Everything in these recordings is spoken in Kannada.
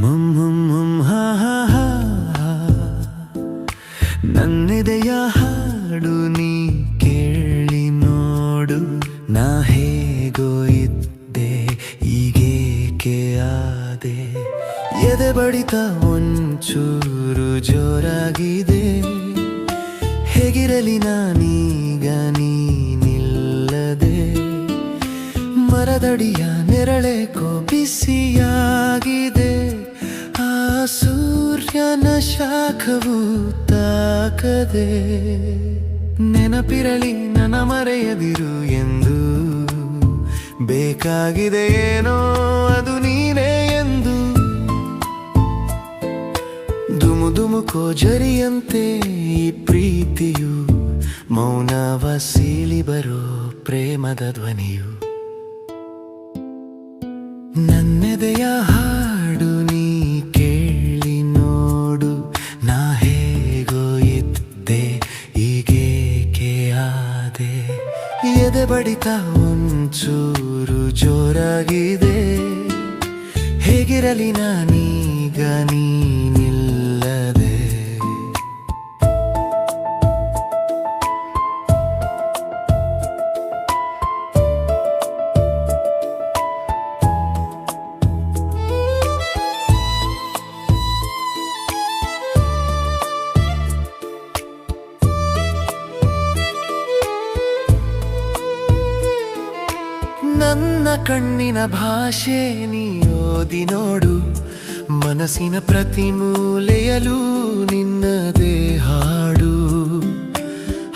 ಮುಂ ಮುಂ ಮುಂ ಹಾ ಹಾ ಹಾ ಹಾ. ನನ್ನೆದೆಯ ಹಾಡು ನೀ ಎದೆ ಬಡಿತ ಒಂಚೂರು ಜೋರಾಗಿದೆ. ಹೇಗಿರಲಿ ನಾನೀಗ ನೀನಿಲ್ಲದೆ. ಮರದಡಿಯ ನೆರಳೆ ಕೋಪಿಸಿಯಾಗಿದೆ ಆ ಸೂರ್ಯನ ಶಾಖವು ತಾಕದೆ. ನೆನಪಿರಲಿ ನನ ಮರೆಯದಿರು ಎಂದು. ಬೇಕಾಗಿದೆ ಏನೋ ಅದು ಜರಿಯಂತೆ ಈ ಪ್ರೀತಿಯು ಮೌನವ ಸೀಳಿ ಬರೋ ಪ್ರೇಮದ ಧ್ವನಿಯು. ನನ್ನೆದೆಯ ಹಾಡು ನೀ ಕೇಳಿ ನೋಡು, ನಾ ಹೇಗೋ ಇದ್ದೆ, ಈಗೇಕೆ ಆದೆ? ಎದೆ ಬಡಿತ ಒಂಚೂರು ಜೋರಾಗಿದೆ, ಹೇಗಿರಲಿ ನಾನೀಗ ನೀನಿಲ್ಲದೆ ನನ್ನ ಕಣ್ಣಿನ ಭಾಷೆ ನೀ ಓದಿ ನೋಡು. ಮನಸ್ಸಿನ ಪ್ರತಿ ಮೂಲೆಯಲ್ಲೂ ನಿನ್ನದೇ ಹಾಡು.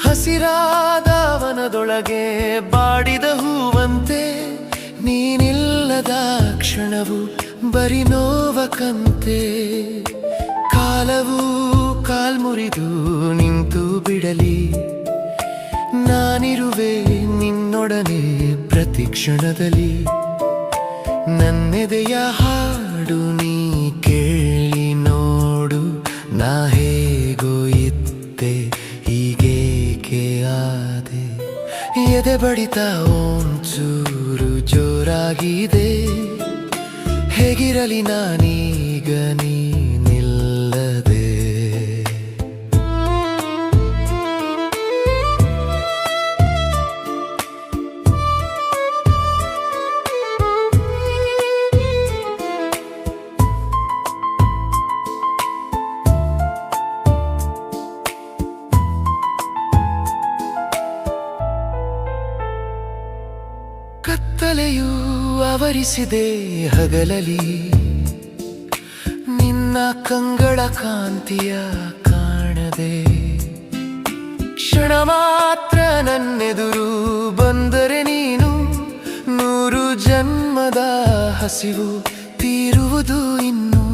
ಹಸಿರಾದ ವನದೊಳಗೆ ಬಾಡಿದ ಹೂವಂತೆ ನೀನಿಲ್ಲದ ಕ್ಷಣವು ಬರಿ ನೋವಕಂತೆ. ಕಾಲವು ಕಾಲ್ಮುರಿದು ಕ್ಷಣದಲ್ಲಿ ನನ್ನೆದೆಯ ಹಾಡು ನೀ ಕೇಳಿ ನೋಡು, ನಾ ಹೇಗೋ ಇತ್ತೆ, ಹೀಗೇಕೆ ಆದೆ? ಎದೆ ಬಡಿತ ಒಂಚೂರು ಜೋರಾಗಿದೆ, ಹೇಗಿರಲಿ ನಾನೀಗ ನೀನಿಲ್ಲದೆ ಕತ್ತಲೆಯೂ ಆವರಿಸಿದೆ ಹಗಲಲಿ. ನಿನ್ನ ಕಂಗಳ ಕಾಂತಿಯ ಕಾಣದೆ. ಕ್ಷಣ ಮಾತ್ರ ನನ್ನೆದುರು ಬಂದರೆ ನೀನು ನೂರು ಜನ್ಮದ ಹಸಿವು ತೀರುವುದು ಇನ್ನು.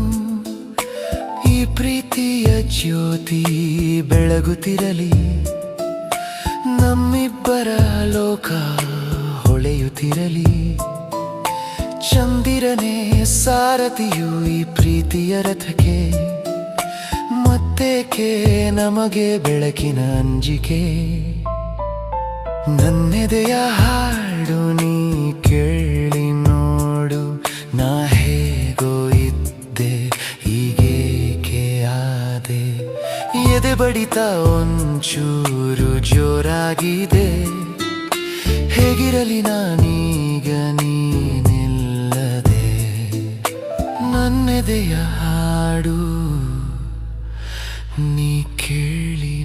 ಈ ಪ್ರೀತಿಯ ಜ್ಯೋತಿ ಬೆಳಗುತ್ತಿರಲಿ. ನಮ್ಮಿಬ್ಬರ ಲೋಕ ಹೊಳೆಯುತ್ತಿರಲಿ ಚಂದಿರನೇ, ಸಾರಥಿಯು ಈ ಪ್ರೀತಿಯ ರಥಕ್ಕೆ. ಮತ್ತೇಕೆ ನಮಗೆ ಬೆಳಕಿನ ಅಂಜಿಕೆ. ನನ್ನೆದೆಯ ಹಾಡು ನೀ ಕೇಳಿ ನೋಡು, ನಾ ಹೇಗೋ ಇದ್ದೆ, ಈಗೇಕೆ ಆದೆ. ಎದೆ ಬಡಿತ ಒಂಚೂರು ಜೋರಾಗಿದೆ. ಹೇಗಿರಲಿ ನಾನೀಗ ನೀನಿಲ್ಲದೆ ನನ್ನೆದೆಯ ಹಾಡು ನೀ ಕೇಳಿ